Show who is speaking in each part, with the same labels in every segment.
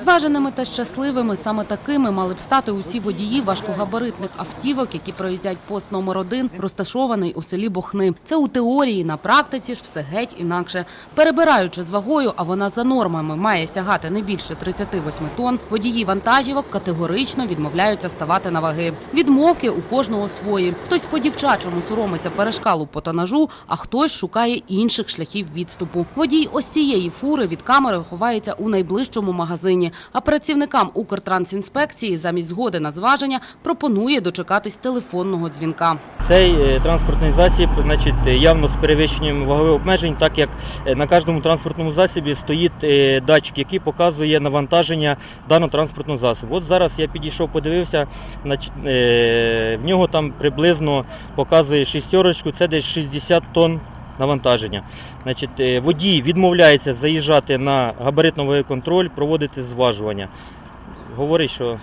Speaker 1: Зваженими та щасливими саме такими мали б стати усі водії важкогабаритних автівок, які проїздять пост номер один, розташований у селі Бохни. Це у теорії, на практиці ж все геть інакше. Перебираючи з вагою, а вона за нормами має сягати не більше 38 тонн, водії вантажівок категорично відмовляються ставати на ваги. Відмовки у кожного свої. Хтось по-дівчачому соромиться перешкалу по тонажу, а хтось шукає інших шляхів відступу. Водій ось цієї фури від камери ховається у найближчому магазині. А працівникам Укртрансінспекції замість згоди на зваження пропонує дочекатись телефонного дзвінка.
Speaker 2: Цей е, транспортний засіб значить, е, явно з перевищенням вагових обмежень, так як е, на кожному транспортному засобі стоїть датчик, який показує навантаження даного транспортного засобу. От зараз я підійшов, подивився, значить, в нього там приблизно показує шістерочку, це десь 60 тонн навантаження. Значить, е, водій відмовляється заїжджати на габаритно-ваговий контроль, проводити зважування. Говорить, що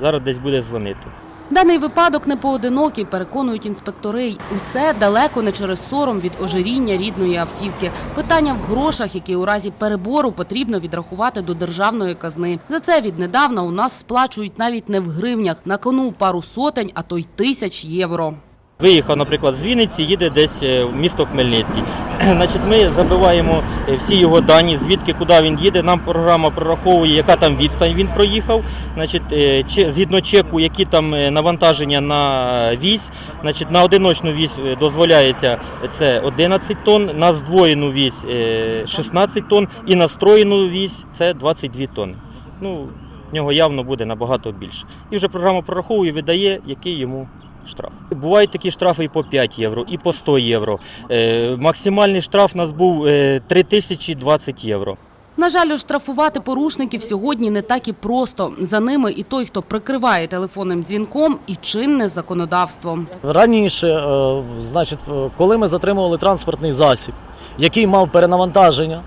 Speaker 2: зараз десь буде дзвонити.
Speaker 1: Даний випадок не поодинокий, переконують інспектори. Усе далеко не через сором від ожиріння рідної автівки. Питання в грошах, які у разі перебору потрібно відрахувати до державної казни. За це віднедавна у нас сплачують навіть не в гривнях, на кону пару сотень, а то й тисяч євро.
Speaker 2: Виїхав, наприклад, з Вінниці, їде десь е, в місто Хмельницький. Значить, ми забиваємо е, всі його дані, звідки куди він їде. Нам програма прораховує, яка там відстань він проїхав. Значить, е, згідно чеку, які там навантаження на вісь. Значить, на одиночну вісь дозволяється це 11 тонн, на здвоєну вісь е, 16 тонн і на строєну вісь це 22 тонни. Ну, в нього явно буде набагато більше. І вже програма прораховує, видає, який йому штраф. Бувають такі штрафи і по 5 євро, і по 100 євро. Е, максимальний штраф у нас був е, 3020 євро.
Speaker 1: На жаль, оштрафувати порушників сьогодні не так і просто. За ними і той, хто прикриває телефонним дзвінком, і чинне законодавство.
Speaker 3: Раніше, е, значить, е, коли ми затримували транспортний засіб, який мав перенавантаження,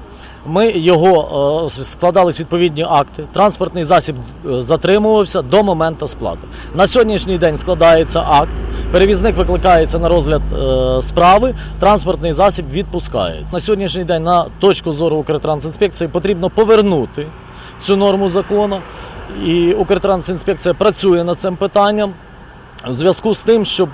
Speaker 3: ми його е, складались відповідні акти. Транспортний засіб е, затримувався до моменту сплати. На сьогоднішній день складається акт. Перевізник викликається на розгляд е, справи, транспортний засіб відпускається. На сьогоднішній день на точку зору Укртрансінспекції потрібно повернути цю норму закону. І Укртрансінспекція працює над цим питанням в зв'язку з тим, щоб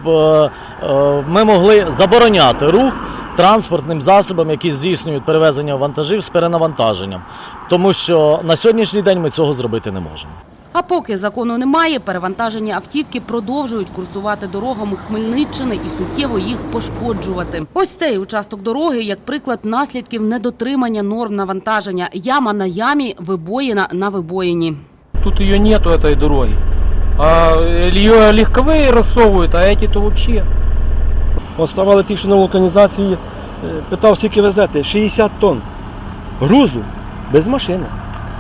Speaker 3: ми могли забороняти рух транспортним засобам, які здійснюють перевезення вантажів з перенавантаженням. Тому що на сьогоднішній день ми цього зробити не можемо.
Speaker 1: А поки закону немає, перевантажені автівки продовжують курсувати дорогами Хмельниччини і суттєво їх пошкоджувати. Ось цей участок дороги, як приклад наслідків недотримання норм навантаження. Яма на ямі, вибоїна на вибоїні.
Speaker 4: Тут ее нету, этой дороги. А ее легковые рассовывают, а эти-то вообще.
Speaker 5: Оставали ті, що на вулканізації, е, питав, скільки везете? 60 тонн грузу без машини.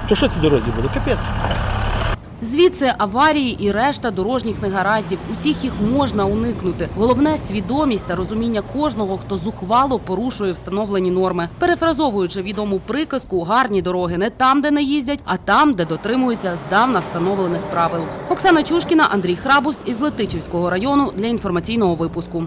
Speaker 5: То що ці дорозі буде? Капець.
Speaker 1: Звідси аварії і решта дорожніх негараздів. Усіх їх можна уникнути. Головне свідомість та розуміння кожного, хто зухвало порушує встановлені норми. Перефразовуючи відому приказку, гарні дороги не там, де не їздять, а там, де дотримуються здавна встановлених правил. Оксана Чушкіна, Андрій Храбуст із Летичівського району для інформаційного випуску.